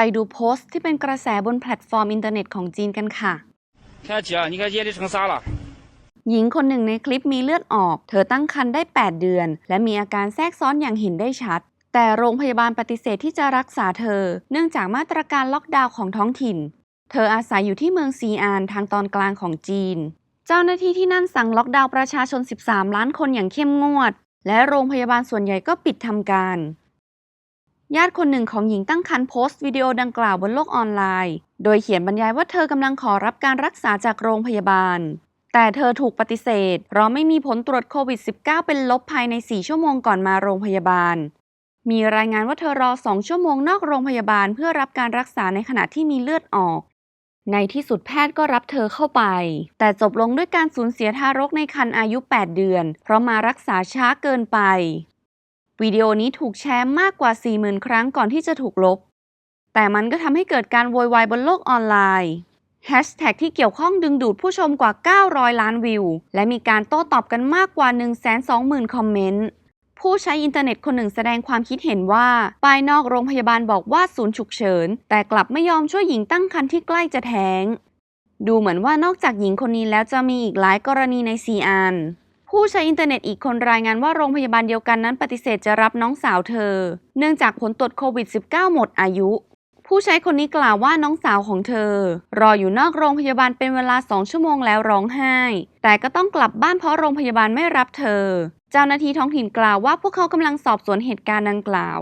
ไปดูโพสต์ที่เป็นกระแสบนแพลตฟอร์มอินเทอร์เน็ตของจีนกันค่ะหญิงคนหนึ่งในคลิปมีเลือดออก เธอตั้งครรภ์ได้ 8 เดือน และมีอาการแทรกซ้อนอย่างเห็นได้ชัด แต่โรงพยาบาลปฏิเสธที่จะรักษาเธอ เนื่องจากมาตรการล็อกดาวน์ของท้องถิ่น เธออาศัยอยู่ที่เมืองซีอานทางตอนกลางของจีน เจ้าหน้าที่ที่นั่นสั่งล็อกดาวน์ประชาชน 13 ล้านคนอย่างเข้มงวด และโรงพยาบาลส่วนใหญ่ก็ปิดทำการ ญาติคนหนึ่งของหญิงตั้งครรภ์โพสต์วิดีโอดังกล่าวบนโลกออนไลน์ โดยเขียนบรรยายว่าเธอกำลังขอรับการรักษาจากโรงพยาบาล แต่เธอถูกปฏิเสธ เพราะไม่มีผลตรวจโควิด -19 เป็นลบภายใน 4 ชั่วโมงก่อนมาโรงพยาบาล มีรายงานว่าเธอรอ 2 ชั่วโมงนอกโรงพยาบาลเพื่อรับการรักษาในขณะที่มีเลือดออก ในที่สุดแพทย์ก็รับเธอเข้าไป แต่จบลงด้วยการสูญเสียทารกในครรภ์อายุ 8 เดือน เพราะมารักษาช้าเกินไป วิดีโอนี้ถูกแชร์มากกว่า 40,000 ครั้งก่อนที่จะถูกลบ แต่มันก็ทำให้เกิดการโวยวายบนโลกออนไลน์แฮชแท็กที่เกี่ยวข้องดึงดูดผู้ชมกว่า 900 ล้านวิว และมีการโต้ตอบกันมากกว่า 120,000 คอมเมนต์ ผู้ใช้อินเทอร์เน็ตคนหนึ่งแสดงความคิดเห็นว่า ป้ายนอกโรงพยาบาลบอกว่าศูนย์ฉุกเฉิน แต่กลับไม่ยอมช่วยหญิงตั้งครรภ์ที่ใกล้จะแท้ง ดูเหมือนว่านอกจากหญิงคนนี้แล้วจะมีอีกหลายกรณีในซีอาน ผู้ใช้อินเทอร์เน็ตอีกคนรายงานว่าโรงพยาบาลเดียวกันนั้นปฏิเสธจะรับน้องสาวเธอ เนื่องจากผลตรวจโควิด -19 หมดอายุ ผู้ใช้คนนี้กล่าวว่าน้องสาวของเธอ รออยู่นอกโรงพยาบาลเป็นเวลาสองชั่วโมงแล้วร้องไห้ แต่ก็ต้องกลับบ้านเพราะโรงพยาบาลไม่รับเธอ เจ้าหน้าที่ท้องถิ่นกล่าวว่าพวกเขากำลังสอบสวนเหตุการณ์ดังกล่าว